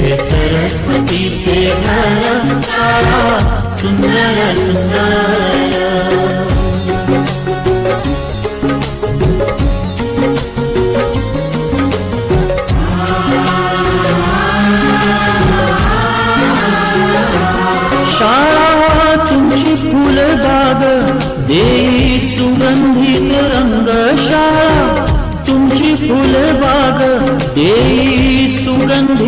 हे सरस्वतीचे सुंदर सुंदर फुलबाग देई सुगंधित रंगशाळा तुमची फुलबाग देई सुगंध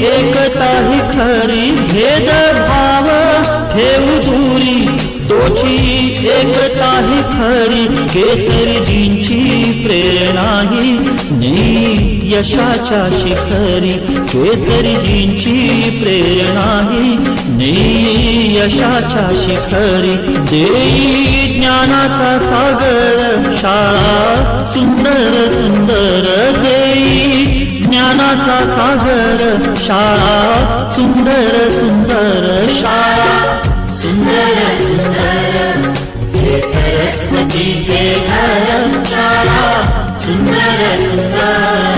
एकता ही खरी. भेदभाव ठेवू दूरी दोषी एकता ही खरी. केसरीजींची प्रेरणा ही यशाच्या शिखरी केसरीजींची प्रेरणा ही. नेई यशाच्या शिखरी देई ज्ञानाचा सागर शाळा सुंदर सुंदर देई. ज्ञानाचा सागर शाळा सुंदर सुंदर शाळा सुंदर सुंदर. सरस्वतीचे घर शाळा Cinderella.